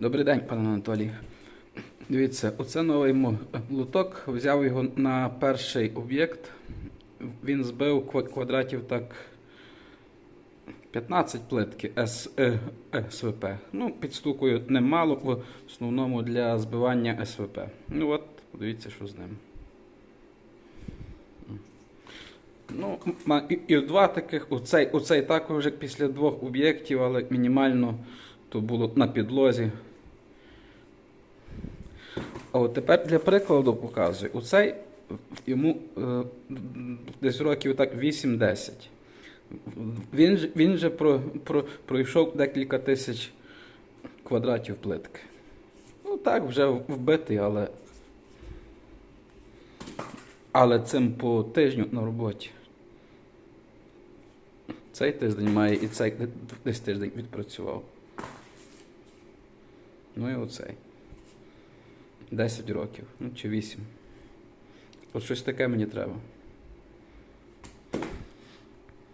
Добрий день, пане Анатолій. Дивіться, оце новий луток. Взяв його на перший об'єкт. Він збив квадратів так 15 плитки С, е, е, СВП. Ну, підстукую немало, в основному для збивання СВП. Ну от, подивіться, що з ним. Ну, і, два таких. Оцей також після двох об'єктів, але мінімально то було на підлозі. А от тепер для прикладу показую. Оцей йому е, десь років так 8-10. Він, він же про, про, пройшов декілька тисяч квадратів плитки. Ну так, вже вбитий, але. Але цим по тижню на роботі. Цей тиждень має і цей десь тиждень відпрацював. Ну і оцей. 10 років, ну чи 8. От щось таке мені треба.